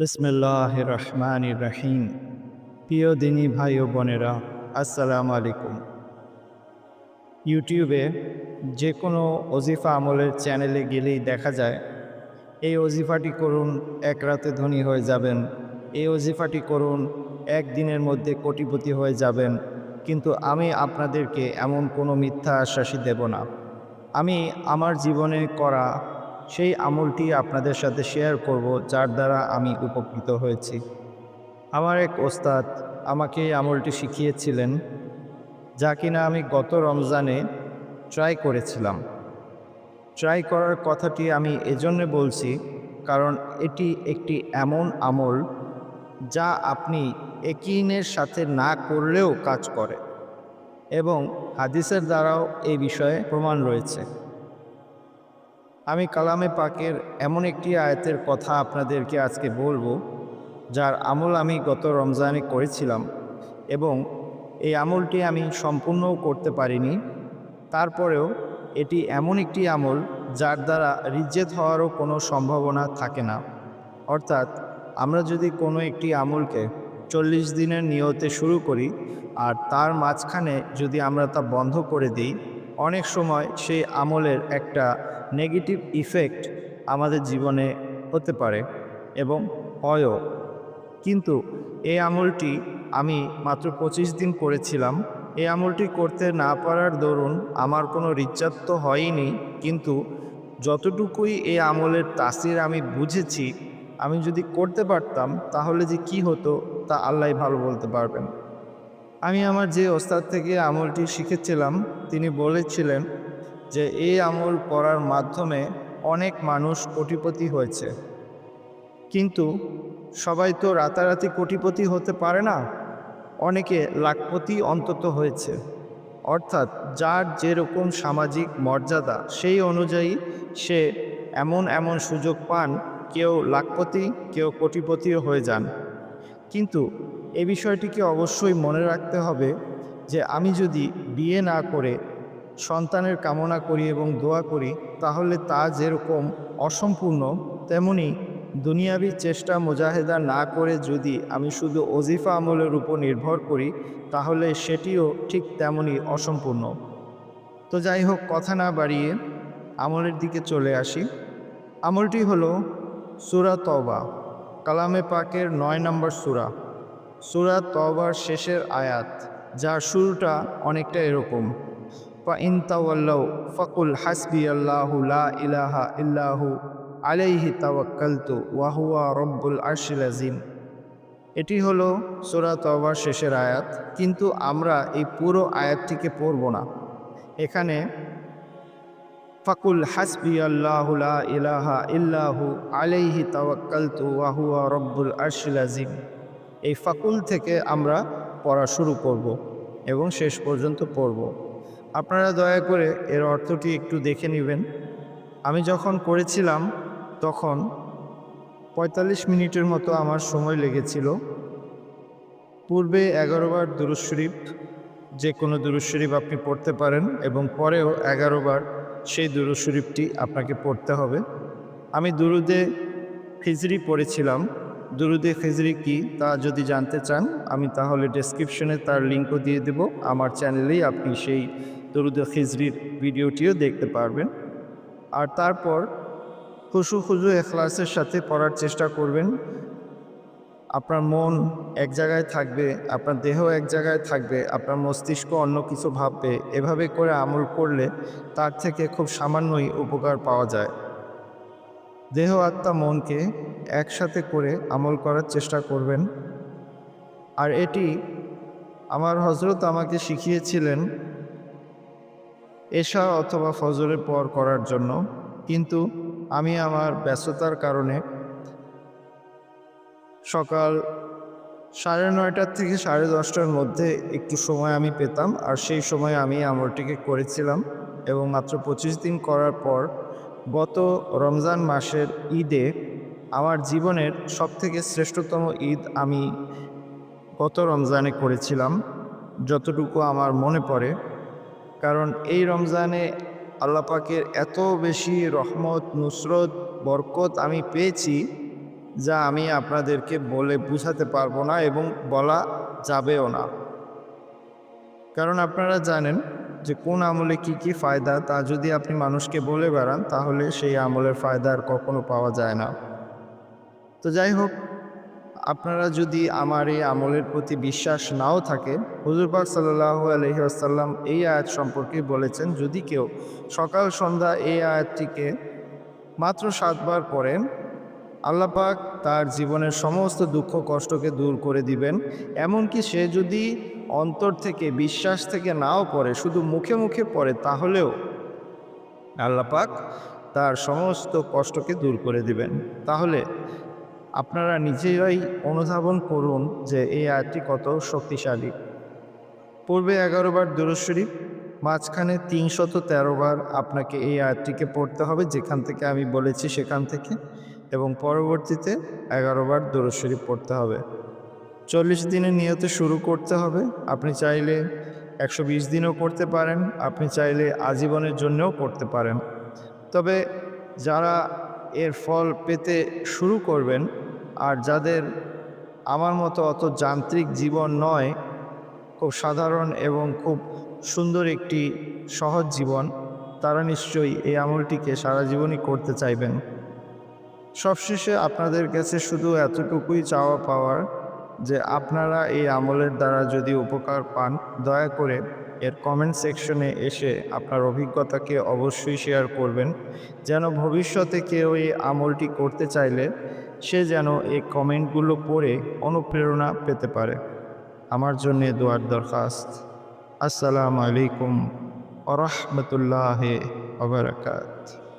বিসমিল্লাহ রহমান রহিম প্রিয় দিনী ভাই ও বোনেরা, আসসালামু আলাইকুম। ইউটিউবে যে কোনো অজিফা আমলের চ্যানেলে গেলেই দেখা যায়, এই অজিফাটি করুন, এক রাতে ধনী হয়ে যাবেন। এই অজিফাটি করুন একদিনের মধ্যে কোটিপতি হয়ে যাবেন। কিন্তু আমি আপনাদেরকে এমন কোনো মিথ্যা আশ্বাসই দেব না। আমি আমার জীবনে করা সেই আমলটি আপনাদের সাথে শেয়ার করব, যার দ্বারা আমি উপকৃত হয়েছি। আমার এক ওস্তাদ আমাকে এই আমলটি শিখিয়েছিলেন, যা কিনা আমি গত রমজানে ট্রাই করেছিলাম। ট্রাই করার কথাটি আমি এজন্য বলছি, কারণ এটি একটি এমন আমল যা আপনি একিনের সাথে না করলেও কাজ করে, এবং হাদিসের দ্বারাও এই বিষয়ে প্রমাণ রয়েছে। আমি কালামে পাকের এমন একটি আয়াতের কথা আপনাদেরকে আজকে বলব, যার আমল আমি গত রমজানে করেছিলাম এবং এই আমলটি আমি সম্পূর্ণও করতে পারিনি। তারপরেও এটি এমন একটি আমল যার দ্বারা রিজেত হওয়ারও কোনো সম্ভাবনা থাকে না। অর্থাৎ আমরা যদি কোনো একটি আমলকে চল্লিশ দিনের নিয়তে শুরু করি আর তার মাঝখানে যদি আমরা তা বন্ধ করে দিই, অনেক সময় সেই আমলের একটা নেগেটিভ ইফেক্ট আমাদের জীবনে হতে পারে এবং হয়ও। কিন্তু এই আমলটি আমি মাত্র পঁচিশ দিন করেছিলাম। এই আমলটি করতে না পারার দরুন আমার কোনো রিচার্জ তো হয়নি। কিন্তু যতটুকুই এই আমলের তাসির আমি বুঝেছি, আমি যদি করতে পারতাম তাহলে যে কি হতো তা আল্লাহ ভালো বলতে পারবেন। আমি আমার যে ওস্তাদ থেকে আমলটি শিখেছিলাম, তিনি বলেছিলেন যে এই আমল করার মাধ্যমে অনেক মানুষ কোটিপতি হয়েছে। কিন্তু সবাই তো রাতারাতি কোটিপতি হতে পারে না। অনেকে লাখপতি অন্তত হয়েছে। অর্থাৎ যার যেরকম সামাজিক মর্যাদা, সেই অনুযায়ী সে এমন এমন সুযোগ পান, কেউ লাখপতি, কেউ কোটিপতিও হয়ে যান। কিন্তু এ বিষয়টিকে অবশ্যই মনে রাখতে হবে যে আমি যদি বিয়ে না করে সন্তানের কামনা করি এবং দোয়া করি, তাহলে তা যেরকম অসম্পূর্ণ, তেমনি দুনিয়াবি চেষ্টা মুজাহেদা না করে যদি আমি শুধু অজিফা আমলের উপর নির্ভর করি, তাহলে সেটিও ঠিক তেমনই অসম্পূর্ণ। তো যাই হোক, কথা না বাড়িয়ে আমলের দিকে চলে আসি। আমলটি হলো সুরা তওবা, কালামে পাকের নয় নম্বর সুরা। সুরা তওবার শেষের আয়াত, যার শুরুটা অনেকটা এরকম। লা ইলাহা ইল্লাহু আলাইহি তাওয়াক্কালতু ওয়া হুয়া রব্বুল আরশিল আজিম এটি হলো সূরা তওবার শেষের আয়াত, কিন্তু আমরা এই পুরো আয়াতটিকে পড়ব না। এখানে ফাকুল হাসবি আল্লাহু লা ইলাহা ইল্লাহু আলাইহি তাওয়াক্কালতু ওয়া হুয়া রব্বুল আরশিল আজিম এই ফাকুল থেকে আমরা পড়া শুরু করব এবং শেষ পর্যন্ত পড়ব। আপনারা দয়া করে এর অর্থটি একটু দেখে নেবেন। আমি যখন করেছিলাম, তখন পঁয়তাল্লিশ মিনিটের মতো আমার সময় লেগেছিল। পূর্বে এগারোবার দুরুজ শরীফ যে কোনো দুরুজ শরীফ আপনি পড়তে পারেন এবং পরেও এগারোবার সেই দুরুজ শরীফটি আপনাকে পড়তে হবে। আমি দুরুদে খিজরি পড়েছিলাম। দুরুদে খিজরি কি তা যদি জানতে চান, আমি তাহলে ডেসক্রিপশনে তার লিঙ্কও দিয়ে দেব। আমার চ্যানেলেই আপনি সেই দরুদে খিজরির ভিডিওটিও দেখতে পারবেন। আর তারপর খুশু খুজু এখলাসের সাথে পড়ার চেষ্টা করবেন। আপনার মন এক জায়গায় থাকবে, আপনার দেহ এক জায়গায় থাকবে, আপনার মস্তিষ্ক অন্য কিছু ভাববে, এভাবে করে আমল করলে তার থেকে খুব সামান্যই উপকার পাওয়া যায়। দেহ, আত্মা, মনকে একসাথে করে আমল করার চেষ্টা করবেন। আর এটি আমার হজরত আমাকে শিখিয়েছিলেন এশা অথবা ফজরের পর করার জন্য, কিন্তু আমি আমার ব্যস্ততার কারণে সকাল সাড়ে নয়টার থেকে সাড়ে দশটার মধ্যে একটু সময় আমি পেতাম, আর সেই সময় আমি আমলটিকে করেছিলাম এবং মাত্র পঁচিশ দিন করার পর গত রমজান মাসের ঈদে আমার জীবনের সবথেকে শ্রেষ্ঠতম ঈদ আমি গত রমজানে করেছিলাম, যতটুকু আমার মনে পড়ে। কারণ এই রমজানে আল্লাপাকের এত বেশি রহমত, নুসরত, বরকত আমি পেয়েছি যা আমি আপনাদেরকে বলে বুঝাতে পারব না এবং বলা যাবেও না। কারণ আপনারা জানেন যে কোন আমলে কি কি ফায়দা, তা যদি আপনি মানুষকে বলে বেড়ান তাহলে সেই আমলের ফায়দা আর কখনো পাওয়া যায় না। তো যাই হোক আপনারা যদি আমার এই আমলের প্রতি বিশ্বাস নাও থাকে হুজুরপাক সাল্লাহ আলহিহাসাল্লাম এই আয়াত সম্পর্কে বলেছেন, যদি কেউ সকাল, সন্ধ্যা এই আয়াতটিকে মাত্র সাতবার পড়েন আল্লাপাক তার জীবনের সমস্ত দুঃখ, কষ্টকে দূর করে দিবেন। এমনকি সে যদি অন্তর থেকে, বিশ্বাস থেকে নাও পড়ে, শুধু মুখে মুখে পড়ে, তাহলেও আল্লাপাক তার সমস্ত কষ্টকে দূর করে দিবেন। তাহলে আপনারা নিজেরাই অনুধাবন করুন যে এই আয়াতটি কত শক্তিশালী। পূর্বে এগারো বার দুরুদ শরীফ, মাঝখানে তিনশত বার আপনাকে এই আয়াতটিকে পড়তে হবে, যেখান থেকে আমি বলেছি সেখান থেকে, এবং পরবর্তীতে এগারো বার দুরুদ শরীফ পড়তে হবে। চল্লিশ দিনের নিয়তে শুরু করতে হবে, আপনি চাইলে একশো বিশ দিনও করতে পারেন, আপনি চাইলে আজীবনের জন্যও করতে পারেন। তবে যারা এর ফল পেতে শুরু করবেন। আর যাদের আমার মতো অত যান্ত্রিক জীবন নয়, খুব সাধারণ এবং খুব সুন্দর একটি সহজ জীবন, তারা নিশ্চয়ই এই আমলটিকে সারা জীবনই করতে চাইবেন। সবশেষে আপনাদের কাছে শুধু এতটুকুই চাওয়া পাওয়ার যে আপনারা এই আমলের দ্বারা যদি উপকার পান, দয়া করে এর কমেন্ট সেকশনে এসে আপনার অভিজ্ঞতাকে অবশ্যই শেয়ার করবেন। যেন ভবিষ্যতে কেউ এই আমলটি করতে চাইলে সে যেন এই কমেন্টগুলো পড়ে অনুপ্রেরণা পেতে পারে। আমার জন্যে দোয়ার দরখাস্ত। আসসালামু আলাইকুম আরহামতুল্লাহ রহমতুল্লাহ আবরকাত